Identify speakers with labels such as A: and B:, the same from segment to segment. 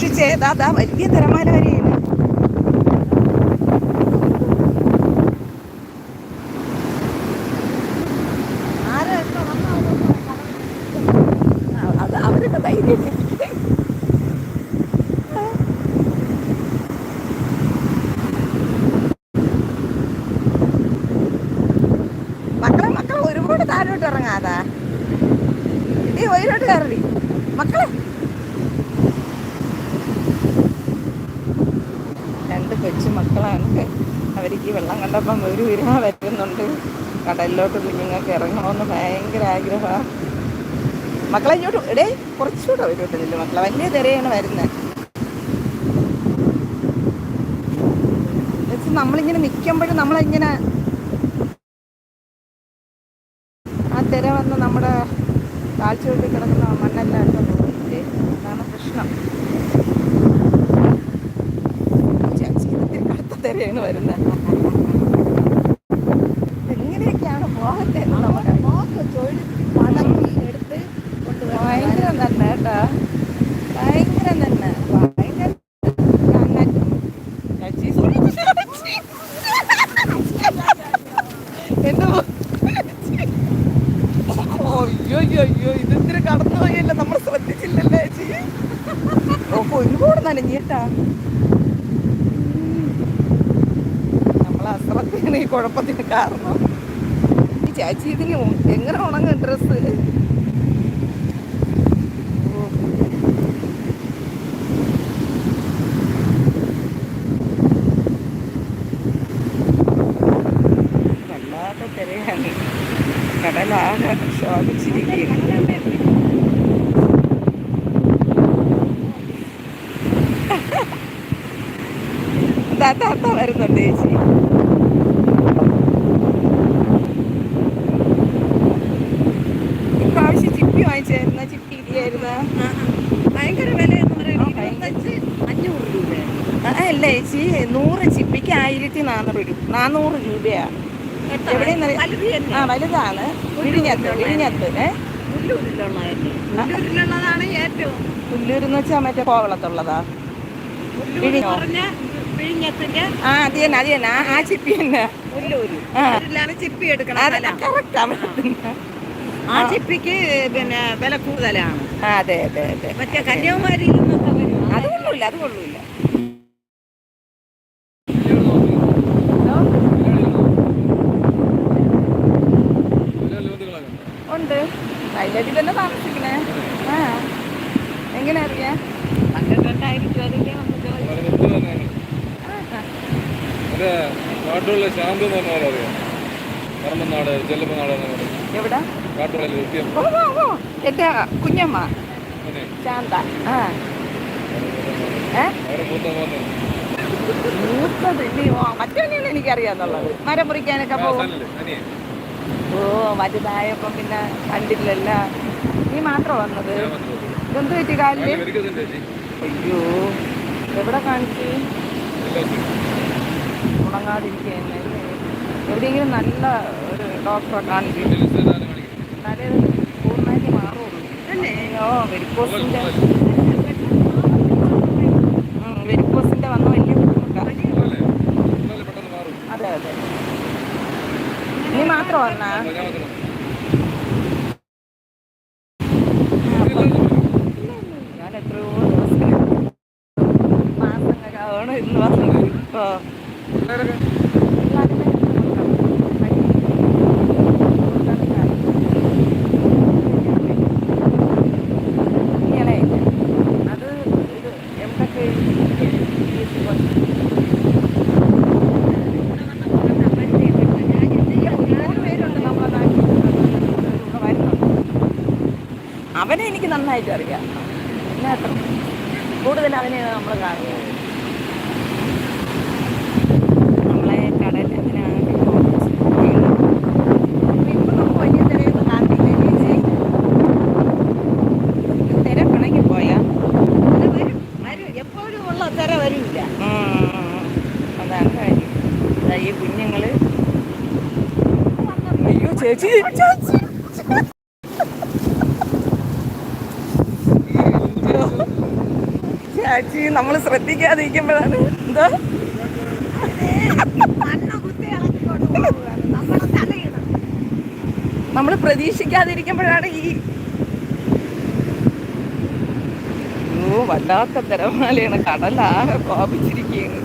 A: സൂക്ഷിച്ചേ. ദാ ദാ വലിയ തിരമാല വരെയാണ് അവരൊക്കെ ധൈര്യം. മക്കളെ മക്കളെ ഒരുപാട് താഴോട്ട് ഇറങ്ങാതാ. ഇടി ഉയരോട്ട് കയറി. മക്കളെ രണ്ട് കൊച്ചു മക്കളാണ്. അവർക്ക് വെള്ളം കണ്ടപ്പം ഒരു ഉരുമ വരുന്നുണ്ട്. കടലിലോട്ട് കുഞ്ഞുങ്ങൾക്ക് ഇറങ്ങണമെന്ന് ഭയങ്കര ആഗ്രഹമാണ് മക്കളെ ഇങ്ങോട്ട് ഇടേ കുറച്ചുകൂടെ നില്ല മക്കളെ വലിയ തിരയാണ് വരുന്നത് നമ്മളിങ്ങനെ നിൽക്കുമ്പോഴും നമ്മളിങ്ങനെ ആ തിര വന്ന് നമ്മുടെ കാൽച്ചുവട്ടി കിടക്കുന്ന മണ്ണെല്ലാം എടുത്ത് പോകില്ലേ അതാണ് പ്രശ്നം ചേച്ചി ഇതിന്റെ തിരയാണ് വരുന്നത് എങ്ങനെയൊക്കെയാണ് പോകത്തേന്ന് നമുക്ക് ഭയങ്കരം തന്നെ കേട്ടാ ഭയങ്കരം തന്നെ ഭയങ്കര അങ്ങനെ ചേച്ചി ചേച്ചി. എന്റെ മോ- അയ്യോ അയ്യോ അയ്യോ ഇതെന്തിനു കടന്നു പോയല്ല നമ്മൾ ശ്രദ്ധിച്ചില്ലല്ലേ ചേച്ചി ഓ ഒരുപാട് നനഞ്ഞേട്ടാ നമ്മൾ അശ്രദ്ധയാണ് ഈ കുഴപ്പത്തിന് കാരണം. ഈ ചാച്ചി ഇതിന് എങ്ങനെ ഉണങ്ങും ഡ്രസ്സ് വല്ലാത്ത തിരയാണ്. കടലാകെ ശോഭിച്ചിരിക്കുകയാണ് ദാ വരുന്നുണ്ട് ചേച്ചി ഇപ്രാവശ്യം ചിപ്പി വാങ്ങിച്ചായിരുന്ന ചിപ്പി ഇല്ലായിരുന്ന
B: ഭയങ്കര വില എന്ന് പറയുന്നത്
A: ആ, ഭയങ്കര.
B: ഇരുപത്തഞ്ച് അഞ്ഞൂറ് രൂപ
A: അല്ല ചേച്ചി നൂറ് ചിപ്പിക്ക് ആയിരത്തി നാനൂറ് രൂപ നാനൂറ്
B: രൂപയാണ്. എവിടെ
A: ആ വലുതാണ്. വിഴിഞ്ഞത്ത് വിഴിഞ്ഞത്ത് ഏ? പുല്ലൂരെന്ന് വെച്ചാൽ മറ്റേ കോവളത്തുള്ളതാ. വിഴിഞ്ഞോ? ആ അത് തന്നെ അത് തന്നെ. ആ- ചിപ്പി തന്നെ.
B: ചിപ്പി എടുക്കണം. ആ ചിപ്പിക്ക് പിന്നെ വില കൂടുതലാണ്.
A: അതെ അതെ അതെ.
B: മറ്റേ കന്യാകുമാരിയിൽ നിന്നൊക്കെ
A: അത് കൊള്ളൂല അത് ഉണ്ട് വയനാട്ടിൽ തന്നെ താമസിക്കണേ. ആ. എങ്ങനെ അറിയാ?
B: പന്ത്രണ്ടായിരത്തി അതിന്റെ നമുക്ക്
C: കാട്ടുള്ള ശാന്തി എന്ന് പറഞ്ഞ പോലെ അറിയാം. കർമ്മനാട് ചെല്ലപ്പനാട്
A: എവിടെ? എന്റെ കുഞ്ഞമ്മ. ശാന്ത. ആ. മൂത്തത്? മറ്റവനെയാണ് എനിക്കറിയാന്നുള്ളത്. മരം മുറിക്കാനൊക്കെ പോകും. ഓ വലുതായപ്പം പിന്നെ കണ്ടില്ലല്ല. നീ മാത്രം വന്നത്. ഇതെന്ത് പറ്റി
C: കാലിൽ.
A: അയ്യോ എവിടെ കാണിച്ചു. ഉണങ്ങാതിരിക്കുകയല്ലേ എവിടെയെങ്കിലും നല്ല ഒരു ഡോക്ടറെ
C: കാണിച്ചു.
A: എന്നാലേ പൂർണമായിട്ട് മാറുള്ളൂ. അയ്യോ വെരിക്കോസിന്റെ ഉം, വെരിക്കോസിന്റെ വന്ന വലിയ ബുദ്ധിമുട്ടാണ്
C: അല്ലേ? എന്നാലേ പെട്ടെന്ന് മാറും.
A: അതെ അതെ നീ മാത്രം വന്നാ
C: അപ്പൊ ഞാൻ വക്കണം.
A: ഞാൻ എത്രയോ ദിവസം മാസങ്ങളാവണം ഇന്ന് വന്നത് ഇപ്പോ
C: പിള്ളേരൊക്കെ?
A: അത് ഇത് എവിടൊക്കെ ഒരുപാട് പേരുണ്ട് നമ്മളെ നാട്ടിൽ ഇവിടെ വരുന്നുണ്ട് അവനെ എനിക്ക് നന്നായിട്ട് അറിയാം. അത്ര. കൂടുതൽ അവനെ നമ്മൾ കാണുന്നത്. നമ്മളെ കടൽ അതാണ് കാര്യം. ഈ കുഞ്ഞുങ്ങൾ. അയ്യോ ചേച്ചി. ചേച്ചി. ചാച്ചി നമ്മൾ ശ്രദ്ധിക്കാതിരിക്കുമ്പോഴാണ്. എന്താ. നമ്മൾ പ്രതീക്ഷിക്കാതിരിക്കുമ്പോഴാണ് ഈ ഓ വല്ലാത്ത തിരമാലയാണ്. കടലാകെ കോപിച്ചിരിക്കുകയാണ്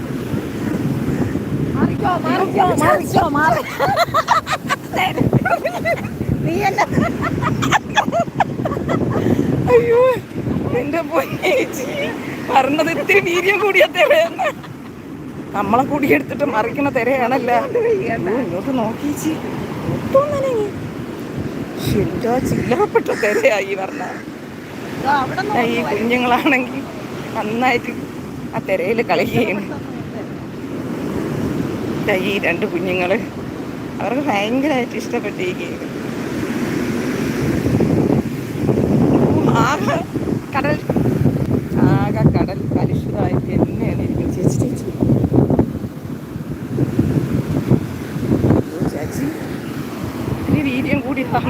A: അയ്യോ എന്റെ പൊന്നേച്ചി. പറഞ്ഞത് ഇത്തിരി വീര്യം കൂടിയ തിരയെന്ന് നമ്മളെ കൂടിയെടുത്തിട്ട് മറിക്കണ തിരയാണല്ലോ. ഇങ്ങോട്ട് നോക്കിച്ചി എന്താ ചില്ലറപ്പെട്ട തിരയായി പറഞ്ഞ. ഈ കുഞ്ഞുങ്ങളാണെങ്കിൽ നന്നായിട്ട് ആ തിരയിൽ കളിക്കുകയാണ് ഈ രണ്ട് കുഞ്ഞുങ്ങൾ അവർക്ക് ഭയങ്കരമായിട്ട് ഇഷ്ടപ്പെട്ടിരിക്കുകയാണ് ആകെ കടൽ ആകെ കടൽ കലുഷിതമായിട്ട് തന്നെയാണ് ഇരിക്കുന്നത് ചേച്ചി ചേച്ചി ഓ, ചേച്ചി ഇനി വീര്യം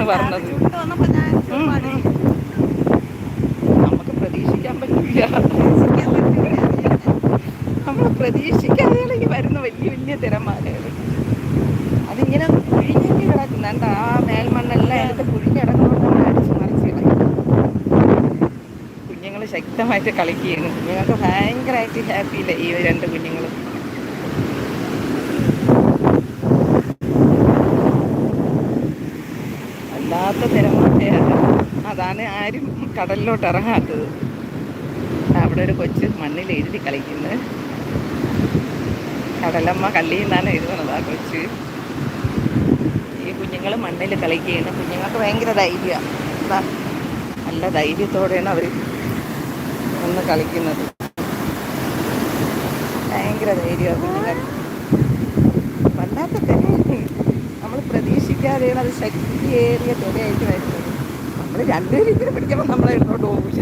A: കൂടിയതാണ് പറഞ്ഞത്. നമുക്ക് പ്രതീക്ഷിക്കാൻ പറ്റില്ല. നമ്മൾ പ്രതീക്ഷിക്കാതെയാണെങ്കിൽ വരുന്ന വലിയ വലിയ തിരമാലകൾ. അതിങ്ങനെ കുഴിഞ്ഞെത്തി കിടക്കുന്ന. എന്താ ആ മേൽമണ്ണെല്ലാം എടുത്ത് കുഴിഞ്ഞ് കിടക്കുന്നതുകൊണ്ട് നമ്മൾ അടിച്ച് മറിച്ച് കളയും. കുഞ്ഞുങ്ങൾ ശക്തമായിട്ട് കളിക്കുകയാണ്. കുഞ്ഞുങ്ങൾക്ക് ഭയങ്കരമായിട്ട് ഹാപ്പിയില്ല ഈ രണ്ട് കുഞ്ഞുങ്ങൾ? അല്ലാത്ത തിരമാലയാണ് അതാണ് ആരും കടലിലോട്ട് ഇറങ്ങാത്തത്. അവിടെ ഒരു കൊച്ച് മണ്ണിൽ എഴുതി കളിക്കുന്നത് കടലമ്മ കല്ലിൽ നിന്നാണ് എഴുതുന്നത് ആ കൊച്ച്. ഈ കുഞ്ഞുങ്ങൾ മണ്ണിൽ കളിക്കുകയാണ്. കുഞ്ഞുങ്ങൾക്ക് ഭയങ്കര ധൈര്യമാണ് നല്ല ധൈര്യത്തോടെയാണ് അവർ ഒന്ന് കളിക്കുന്നത്. ഭയങ്കര ധൈര്യമാണ് കുഞ്ഞുങ്ങൾ വല്ലാത്ത തിരയാണ് നമ്മൾ പ്രതീക്ഷിക്കാതെയാണ് അത് ശക്തിയേറിയ തുകയായിട്ട് വരുന്നത്. നമ്മൾ രണ്ടുപേരും ഇങ്ങനെ പിടിക്കുമ്പോൾ നമ്മളെ എടുത്തോണ്ട് പോകില്ല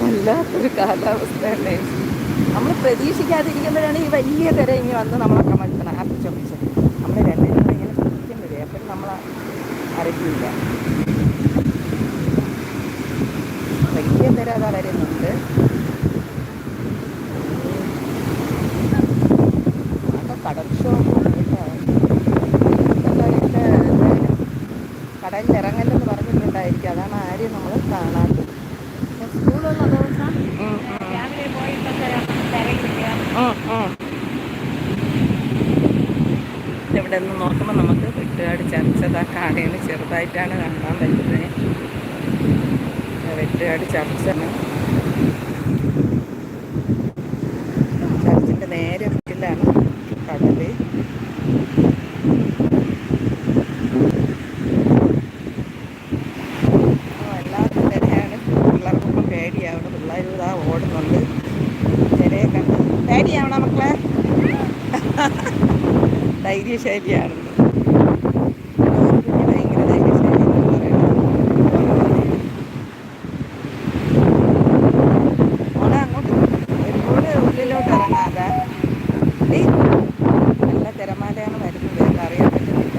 A: വല്ലാത്തൊരു കാലാവസ്ഥ തന്നെ. നമ്മൾ പ്രതീക്ഷിക്കാതിരിക്കുമ്പോഴാണ് ഈ വലിയ തിര ഇങ്ങനെ വന്ന് നമ്മളൊക്കെ മനുഷ്യനെ ആർപ്പിച്ചൊപ്പിച്ചത് നമ്മൾ രണ്ടുപേരും ഇങ്ങനെ പിടിക്കുമ്പോഴേ അപ്പം നമ്മൾ അറിയില്ല. വലിയ തിര അതറിയുന്നുണ്ട് ഇവിടെ നിന്ന് നോക്കുമ്പോൾ നമുക്ക് വെട്ടുകാട് ചർച്ചതാ കാണുകയാണ് ചെറുതായിട്ടാണ് കാണാൻ പറ്റുന്നത് വെട്ടുകാട് ചർച്ചാണ് ചർച്ചിന്റെ നേരെ മുന്നിലാണ് കടൽ വല്ലാത്ത തിരയാണ് പിള്ളേർക്കൊക്കെ പേടിയാവണം പിള്ളേർ ഇതാ ഓടുന്നുണ്ട് തിരയെ കണ്ട് പേടിയാവണം മക്കളെ ധൈര്യശാലിയാണ് ഭയങ്കര ധൈര്യശാലി എന്ന് പറയുന്നത് മോളെ അങ്ങോട്ട് ഒരുപാട് ഉള്ളിലോട്ട് ഇറങ്ങാതെ ഡേയ്, നല്ല തിരമാലയാണ് വരുന്നത് എന്താ അറിയാൻ പറ്റുന്നില്ല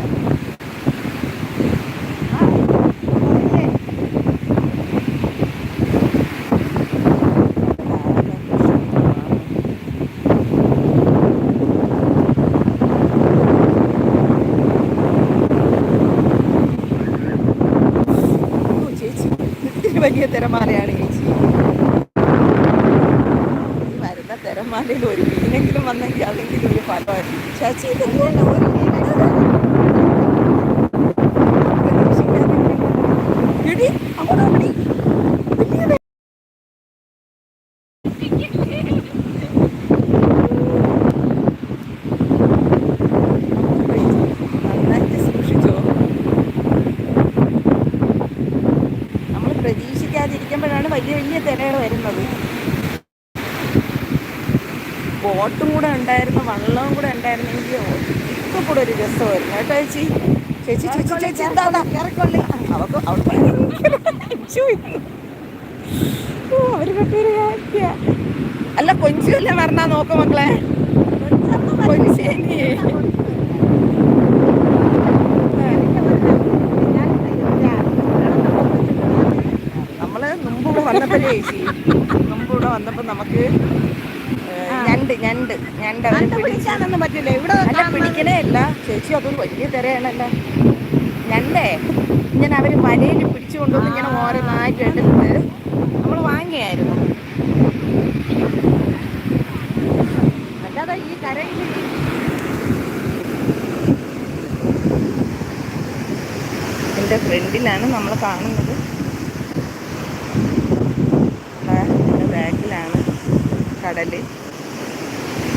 A: ആ, ഇല്ലേ? ആകെ പ്രശ്നമാണ്. ഓ, ചേച്ചി ഇത്തിരി വലിയ തിരമാലയാണ് ചേച്ചി വരുന്ന തിരമാലയിൽ ഒരു മീനെങ്കിലും വന്നെങ്കിൽ അതെങ്കിലും ഒരു ഫലമായിരുന്നു ചേച്ചി ഇതെന്താണ് ഒരു മീനെങ്കിലും എടി അങ്ങോട്ട് ഓടി വലിയ വെ- നന്നായിട്ട് സൂക്ഷിച്ചോ നമ്മൾ പ്രതീക്ഷിക്കാതിരിക്കുമ്പോഴാണ് തിരകൾ വരുന്നത്. ബോട്ടും കൂടെ ഉണ്ടായിരുന്നു വള്ളവും കൂടെ ഉണ്ടായിരുന്നെങ്കിൽ ഇപ്പൊ കൂടെ ഒരു രസമായിരുന്നു കേട്ടോ ചേച്ചി. ചേച്ചി ചേച്ചി ചേച്ചി എന്താ?
B: ഇറക്കൊള്ളി.
A: അവക്ക് അവൾ അവർ കെട്ടിയൊരു ഹാപ്പിയാ. അല്ല കൊഞ്ചുമല്ലേ പറഞ്ഞാ നോക്ക മക്കളെ. കൊഞ്ചേനി ചേച്ചി മുമ്പ് ഇവിടെ വന്നപ്പോൾ നമുക്ക് ഞണ്ട് ഞണ്ട്. ഞണ്ട്
B: പിടിക്കാനൊന്നും പറ്റില്ല. ഇവിടെ
A: അല്ല പിടിക്കണേ അല്ല. ചേച്ചി അതൊരു വലിയ തിരയാണല്ലോ. ഞണ്ടേ? ഇങ്ങനെ അവർ വലയിൽ പിടിച്ചു കൊണ്ടുവന്ന് ഇങ്ങനെ ഓരോന്നായിട്ട് എടുത്ത് നമ്മൾ വാങ്ങിയായിരുന്നു.
B: അല്ലാതെ ഈ കരയിൽ
A: എന്റെ ഫ്രണ്ടിലാണ് നമ്മൾ കാണുന്നത് ദാ എന്റെ ബാക്കിലാണ് കടൽ.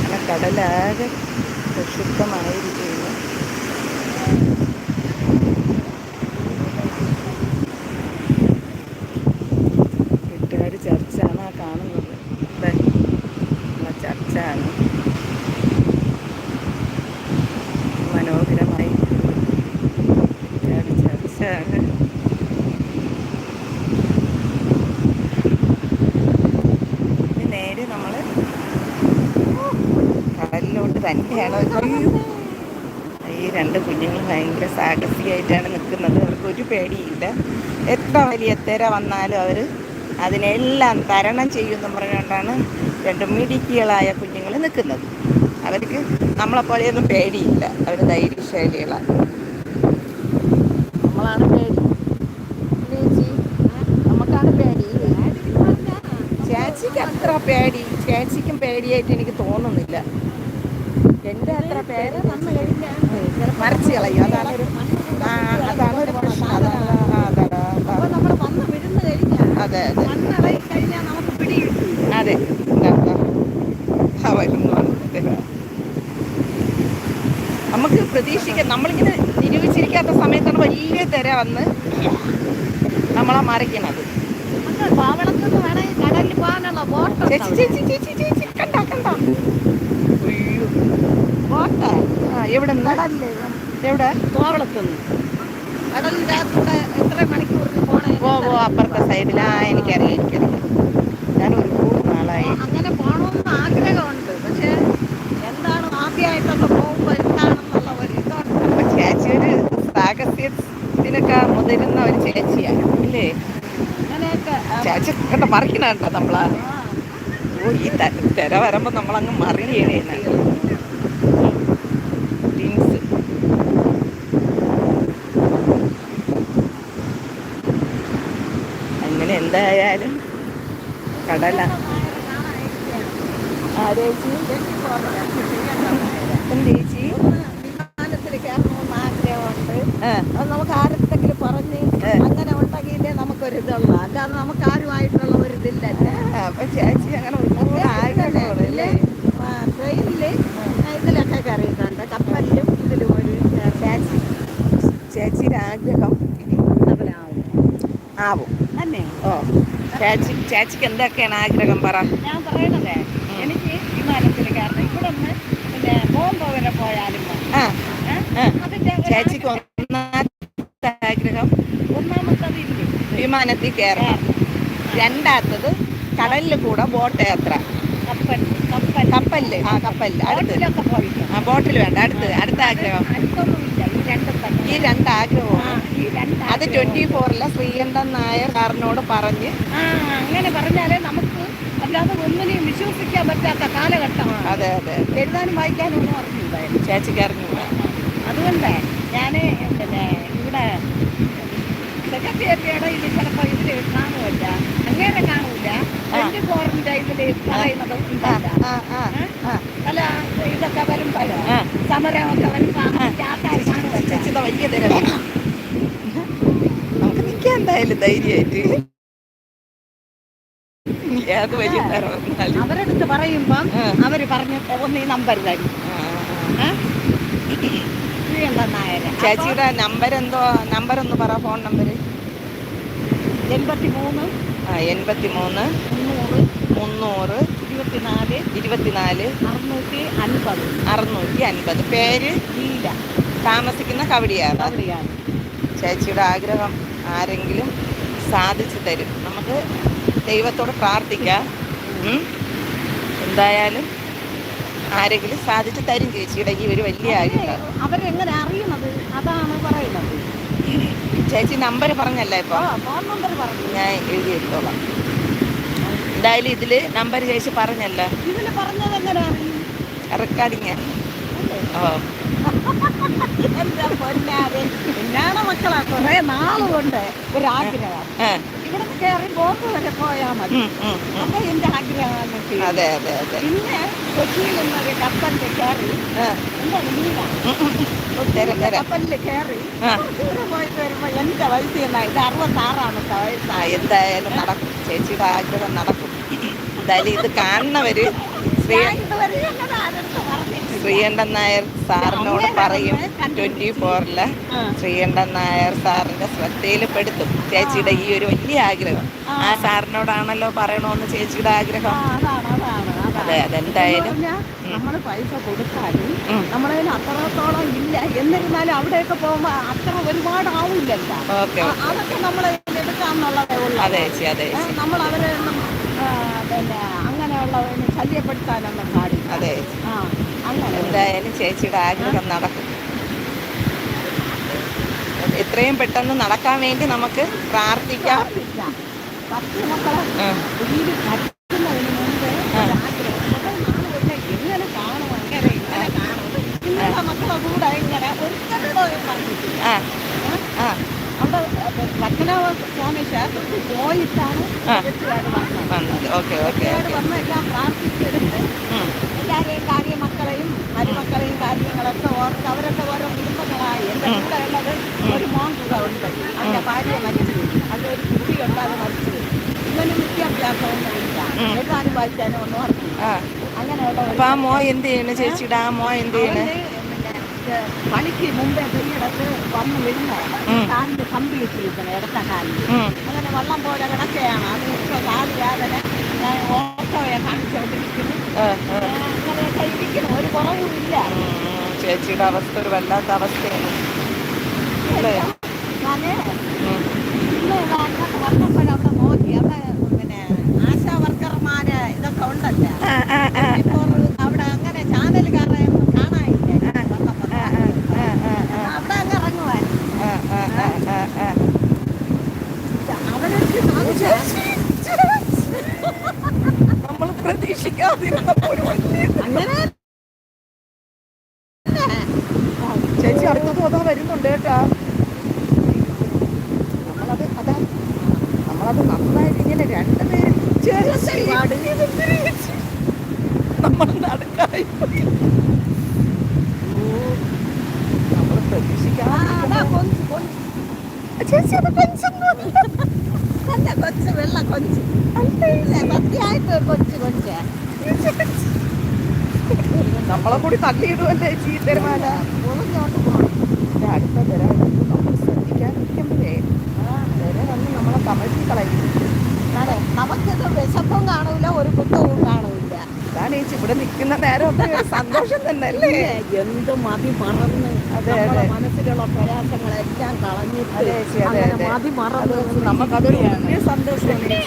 A: ആ കടലാകെ പ്രക്ഷുബ്ധമായിരിക്കുന്നു വീട്ടുകാർ ചർച്ചാണ് ആ കാണുന്നത് ദേ, ഉള്ള ചർച്ചാണ് മനോഹരമായി വീട്ടുകാർ ചർച്ചാണ് ഇനി നേരെ നമ്മൾ കടലിലോട്ട് തന്നെയാണ്. ഈ രണ്ട് കുഞ്ഞുങ്ങൾ ഭയങ്കര സാഹസികമായിട്ടാണ് നിൽക്കുന്നത്. അവർക്ക് ഒരു പേടിയില്ല. എത്ര വലിയ തിര വന്നാലും അവർ അതിനെല്ലാം തരണം ചെയ്യുമെന്ന് പറഞ്ഞുകൊണ്ടാണ് രണ്ട് മിടുക്കികളായ കുഞ്ഞുങ്ങൾ നിൽക്കുന്നത്. അവർക്ക് നമ്മളെപ്പോലെയൊന്നും പേടിയില്ല. അവർ ധൈര്യശൈലികളാണ് നമ്മളാണ് പേടി. ചേച്ചിക്ക് അത്ര പേടി. ചേച്ചിക്കും പേടിയായിട്ട് എനിക്ക് തോന്നുന്നില്ല. എന്റെ അത്ര
B: പേര്
A: മറിച്ച് കളയും. അതാണ് ഒരു അതാണ് ഒരു പ്രശ്നം. അതാണ് അതെ അതെ. അതെ. നമുക്ക് പ്രതീക്ഷിക്കാം. നമ്മളിങ്ങനെ നിരൂപിച്ചിരിക്കാത്ത സമയത്താണ് വലിയ തിര വന്ന് നമ്മളെ മറിക്കണത്. ചേച്ചി ചേച്ചി ചേച്ചി ചേച്ചി. കണ്ട കണ്ട. എവിടെ? എവിടെ
B: കോവളത്തുനിന്ന്
A: ഓ ഓ അപ്പുറത്തെ സൈഡിലാ. എനിക്കറിയാം എനിക്കറിയാം. ഞാൻ ഒരുപാട് നാളായി.
B: അങ്ങനെ പോകണമെന്ന് ആഗ്രഹമുണ്ട്. പക്ഷേ എന്താണ് ആദ്യമായിട്ടൊക്കെ പോകുമ്പോൾ എന്താണെന്നുള്ള ഒരു ഇതുണ്ട്.
A: ചേച്ചി ഒരു സാഹസ്യത്തിനൊക്കെ മുതിരുന്ന ഒരു ചേച്ചിയാണ് ഇല്ലേ
B: അങ്ങനെയൊക്കെ
A: ചേച്ചി കണ്ട മറിക്കണ കേട്ടോ നമ്മളാ? ഓ ഈ തിര വരുമ്പോ നമ്മളങ്ങ് മറിയണേ ടീംസ് അങ്ങനെ എന്തായാലും കടല. ആ ചേച്ചി. എന്ത് ചേച്ചി.
B: വിമാനത്തിൽ കയറണമെന്ന് ആഗ്രഹമുണ്ട്
A: ആ.
B: അത് നമുക്ക് ആരെങ്കിലും പറഞ്ഞ്
A: ഏ.
B: അങ്ങനെ ഉണ്ടെങ്കിലേ നമുക്കൊരു ഇതുള്ളൂ അല്ലാതെ നമുക്ക് ആരുമായിട്ടുള്ള ഒരു ഇതില്ലല്ല
A: ആ, അപ്പൊ ചേച്ചി അങ്ങനെ ഒരുപാട് ആഗ്രഹമാണ് അല്ലേ?
B: ട്രെയിനിൽ ഇതിലൊക്കെ കയറിയിട്ടുണ്ട് കപ്പലിലും ഇതിലും ഒരു
A: ചേച്ചി ചേച്ചിയുടെ ആഗ്രഹം
B: കപ്പലാവും
A: ആവും.
B: തന്നെ.
A: ഓ ചേച്ചി ചേച്ചിക്ക് എന്തൊക്കെയാണ് ആഗ്രഹം പറ.
B: ഞാൻ പറയണതേ എനിക്ക് വിമാനത്തിൽ കയറണം ഇവിടെ നിന്ന് പിന്നെ ബോംബെ വരെ പോയാലും
A: ചേച്ചിക്ക് ഒന്നാമത്തെ ആഗ്രഹം
B: ഒന്നാമത്തത്
A: വിമാനത്തിൽ കയറണം. രണ്ടാമത്തത് കടലിൽ കൂടെ ബോട്ട് യാത്ര.
B: കപ്പൽ കപ്പൽ.
A: കപ്പലിൽ ആ കപ്പലിൽ അടുത്ത്. ആ ബോട്ടിൽ വേണ്ട. അടുത്ത് അടുത്ത ആഗ്രഹം.
B: ഈ രണ്ടും
A: ആഗ്രഹവും അത് ട്വന്റി ഫോറിലെ ശ്രീകണ്ഠൻ നായർ സാറിനോട് പറഞ്ഞ്
B: അങ്ങനെ പറഞ്ഞാലേ നമുക്ക് അല്ലാതെ ഒന്നിനെയും വിശ്വസിക്കാൻ പറ്റാത്ത കാലഘട്ടമാണ്.
A: അതെ അതെ
B: എഴുതാനും വായിക്കാനും ഒന്നും അറിഞ്ഞില്ലായിരുന്നു
A: ചേച്ചിക്ക് അറിഞ്ഞില്ല
B: അതുകൊണ്ട് ഞാൻ പിന്നെ ഇവിടെ സെക്രട്ടേറിയറ്റ് ഇടയിൽ ചിലപ്പോൾ ഇതിൽ കാണുമല്ല അങ്ങനെ കാണൂല. ട്വന്റി ഫോറിന്റെ ഇതിൽ പറയുന്നത് പല ഇതൊക്കെ വരുമ്പോഴോ
A: ആ.
B: സമരമൊക്കെ വരുമ്പോൾ ആൾക്കാർ
A: ചേച്ചിത വലിയ തരാം നമുക്ക് നിൽക്കാൻ എന്തായാലും ധൈര്യമായിട്ട്. ഏത് വലിയ തിര വന്നാലും.
B: പറയുമ്പം അവർ പറഞ്ഞു ഒന്ന് ഈ നമ്പർ തരും.
A: ചേച്ചിയുടെ നമ്പർ എന്തോ നമ്പർ ഒന്ന് പറ ഫോൺ നമ്പർ.
B: എൺപത്തി മൂന്ന്
A: ആ എൺപത്തി മൂന്ന്
B: മുന്നൂറ്
A: മുന്നൂറ്
B: ഇരുപത്തിനാല്
A: ഇരുപത്തിനാല്
B: അറുന്നൂറ്റി അൻപത്.
A: അറുന്നൂറ്റി അൻപത്. പേര്?
B: നീല
A: താമസിക്കുന്ന കവടിയാണ്. ചേച്ചിയുടെ ആഗ്രഹം ആരെങ്കിലും സാധിച്ചു തരും. നമുക്ക് ദൈവത്തോട് പ്രാർത്ഥിക്കാം. എന്തായാലും ആരെങ്കിലും സാധിച്ചു തരും ചേച്ചിയുടെ ഈ ഒരു വലിയ ആഗ്രഹം.
B: അവരെങ്ങനെ അറിയുന്നത്? അതാണ് പറയുന്നത്.
A: ചേച്ചി നമ്പർ പറഞ്ഞല്ലേ ഇപ്പൊ? ഞാൻ എഴുതി എടുത്തോളാം എന്തായാലും ഇതിൽ നമ്പർ ചേച്ചി പറഞ്ഞല്ലോ. റെക്കോർഡിങ്. ഓ.
B: എന്റെ പൊന്നാരെ. എന്നാണ് മക്കളാ? കുറെ നാളുകൊണ്ട് ഒരാഗ്രഹം.
A: ആ,
B: ഇവിടെ കയറി ബോംബ് വരെ പോയാ മതി. അപ്പൊ എന്റെ ആഗ്രഹമാണ്
A: അതെ അതെ അതെ.
B: പിന്നെ കൊച്ചിയിൽ നിന്നൊരു കപ്പലിൽ കയറി
A: ആ,
B: എന്താണ് മീന
A: ഉം, ഉം, ഉം. തരാം തരാം.
B: കപ്പലിൽ കയറി
A: ആ.
B: ദൂരെ പോയിട്ട് വരുമ്പോ എന്റെ വയസ്സ്. എന്നാ ഇത്
A: എന്തായാലും നടക്കും. ചേച്ചിയുടെ ആഗ്രഹം നടക്കും. എന്തായാലും ഇത് കാണുന്നവര് ശ്രീ ശ്രീകണ്ഠൻ നായർ സാറിനോട് പറയും ട്വന്റി
B: ഫോറിൽ.
A: ശ്രീകണ്ഠൻ നായർ സാറിന്റെ ശ്രദ്ധയിൽപ്പെടുത്തും. ചേച്ചിയുടെ ഈ ഒരു വലിയ ആഗ്രഹം.
B: ആ.
A: സാറിനോടാണല്ലോ പറയണോന്ന് ചേച്ചിയുടെ ആഗ്രഹം. അതെ അതെന്തായാലും
B: നമ്മൾ പൈസ കൊടുത്താലും. നമ്മളതിന് അത്രത്തോളം ഇല്ല. എന്നിരുന്നാലും അവിടെയൊക്കെ പോകുമ്പോ അത്ര ഒരുപാട് ആവില്ലല്ലോ അതൊക്കെ നമ്മൾ എടുക്കാന്നുള്ളതേ ഉള്ളൂ.
A: അതെ ചേച്ചി അതെ
B: നമ്മൾ അവരെ അങ്ങനെയുള്ളതിന് ശല്യപ്പെടുത്താനൊന്നും പാടില്ല
A: അതെ.
B: ആ അങ്ങനെ.
A: എന്തായാലും ചേച്ചിയുടെ ആഗ്രഹം നടക്കും. എത്രയും പെട്ടെന്ന് നടക്കാൻ വേണ്ടി നമുക്ക് പ്രാർത്ഥിക്കാം.
B: ഇല്ല. പത്ത് മക്കളെ
A: ആ,
B: വീട് മുമ്പ് കാണും അങ്ങനെ ഇങ്ങനെ കാണും? നിങ്ങളുടെ മക്കളെ കൂടെ ഇങ്ങനെ ഒരിക്കലും പറഞ്ഞിട്ടില്ല
A: ആ ആ
B: അവിടെ പത്മനാഭ സ്വാമി ക്ഷേത്രത്തിൽ പോയിട്ടാണ്
A: ആ.
B: കൃത്യമായിട്ട് വന്നത്.
A: Okay okay.
B: എല്ലാവരെയും മരുമക്കളെയും കാര്യങ്ങളൊക്കെ ഓർത്ത് അവരൊക്കെ ഓരോ കുടുംബങ്ങളായി. എന്റെ
A: ഉം.
B: കൂടെ ഉള്ളത് ഒരു മോൻ കൂടെ ഉണ്ട്. അവന്റെ ഭാര്യ മരിച്ചു. അതിലൊരു കുട്ടിയുണ്ട് അത് മരിച്ചു. ഇവന് വിദ്യാഭ്യാസമൊന്നും ഇല്ല.
A: ഉം.
B: ഒന്നും ഒരു
A: അപ്പൊ ആ മോ എന്ത് ചെയ്യണ് ചേച്ചിയുടെ? ആ മോ എന്ത് ചെയ്യണ്?
B: പണിക്ക് മുമ്പേ പെയ്യിടത്ത് വന്ന്
A: ഉം.
B: കാലിന് കമ്പി ഇട്ടിരിക്കണം ഇടത്ത കാലിൽ. അങ്ങനെ വെള്ളം പോലെ കിടക്കുകയാണ്. അത് ഇപ്പോൾ കാൽ വേദന ഓട്ടോയെ. അങ്ങനെയൊക്കെ ഇരിക്കുന്നു. ഒരു കുറവും ഇല്ല
A: ചേച്ചിയുടെ അവസ്ഥ ഒരു വല്ലാത്ത അവസ്ഥയാണ് അല്ലേ
B: ഞാൻ
A: ഉം.
B: ഇന്ന് അങ്ങോട്ട് വന്നപ്പോഴവിടെ നോക്കി അവിടെ പിന്നെ ആശാ വർക്കർമാര് ഇതൊക്കെ ഉണ്ടല്ലോ
A: ആ, ആ, ആ,
B: ഇപ്പോൾ അവിടെ അങ്ങനെ ചാനലുകാരെ ഒന്നും കാണാനില്ല വന്നപ്പോ.
A: ആ, ആ, ആ, ആ,
B: അവിടെ അങ്ങ് ഇറങ്ങുവാൻ
A: ആ, ആ, ആ, ആ, ആ.
B: അവരൊക്കെ
A: നമ്മൾ പ്രതീക്ഷിക്കാതിരുന്നപ്പോ ഒരു വലിയ
B: അങ്ങനെ
A: ചേച്ചി അടുത്തത് അതാ വരുന്നുണ്ട് കേട്ടാ നമ്മളത് അതാ നമ്മളത് നന്നായിട്ട് ഇങ്ങനെ രണ്ടുപേരും ചേച്ചി, ഇതെന്തിന് ചേച്ചി? നമ്മൾ നടക്കായി നമ്മൾ
B: ആ,
A: പ്രതീക്ഷിക്കാതെ
B: അതാ കൊഞ്ച്, കൊഞ്ച്.
A: ചേച്ചി അത് പെൻഷൻ
B: അല്ല, കൊഞ്ച്, വെള്ള കൊഞ്ച്. ഇല്ലേ, സത്യമായിട്ട് കൊഞ്ച്, കൊഞ്ച്.
A: നമ്മളെ കൂടി തള്ളിയിടുമല്ലേ ചീത്തരമാല
B: ഒളിഞ്ഞോണ്ട് പോണം.
A: അടുത്ത തരാൻ നമ്മൾ ശ്രദ്ധിക്കാതിരിക്കുമ്പോഴേ വരെ വന്ന് നമ്മളെ കമഴ്ത്തി കളയും.
B: അതെ, നമുക്കിത് വിശപ്പും കാണൂല ഒരു കുത്തവും കാണൂല.
A: അതാണ് ചേച്ചി ഇവിടെ നിൽക്കുന്ന നേരം സന്തോഷം തന്നെ അല്ലേ
B: എന്ത് മതി മറന്ന്
A: അതെ, അതെ.
B: മനസ്സിലുള്ള പ്രയാസങ്ങളെല്ലാം കളഞ്ഞിട്ട്
A: അതെ അതെ
B: അങ്ങനെ
A: അതെ.
B: മതി മറന്ന്
A: അത് നമുക്കതൊരു വലിയ സന്തോഷമാണ്
B: പിന്നെ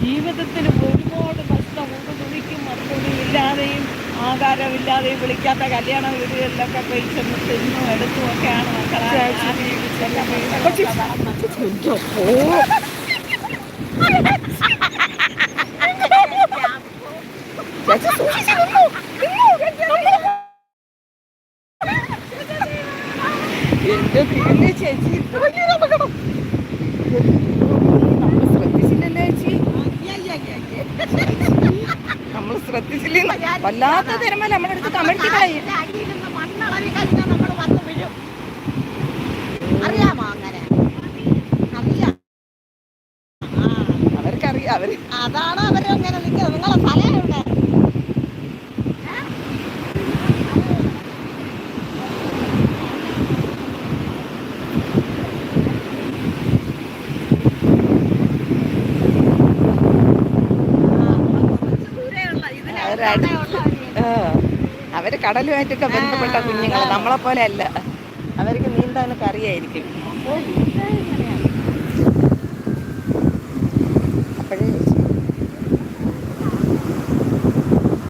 B: ജീവിതത്തിൽ ഒരുപാട് കഷ്ടം ഒരു തുണിക്കും മറുതുണി ഇല്ലാതെയും ആധാരമില്ലാതെയും വിളിക്കാത്ത കല്യാണ വീടുകളിലൊക്കെ പോയി ചെന്ന് തിന്നും എടുത്തും ഒക്കെയാണ് മക്കളെ
A: ചേച്ചി സൂക്ഷിച്ച് നിന്നോ. എന്റെ ചേച്ചി ഇത്ര വലിയൊരു അപകടം നമ്മൾ ശ്രദ്ധിച്ചില്ലല്ലേ ചേച്ചി നമ്മൾ ശ്രദ്ധിച്ചില്ലേ വല്ലാത്ത കമഴ്ത്തി കളയും
B: നിന്ന് മണ്ണളവി വന്ന് വീഴും. അറിയാമോ അങ്ങനെ
A: അവർക്കറിയാം അവർ
B: അതാണ് അവരങ്ങനെ നിൽക്കുന്നത് നിങ്ങളെ സ്ഥലം എവിടെ
A: അവർ കടലുമായിട്ടൊക്കെ ബന്ധപ്പെട്ട കുഞ്ഞുങ്ങൾ നമ്മളെ പോലെ അല്ല അവർക്ക് നീന്താനൊക്കെ അറിയായിരിക്കും.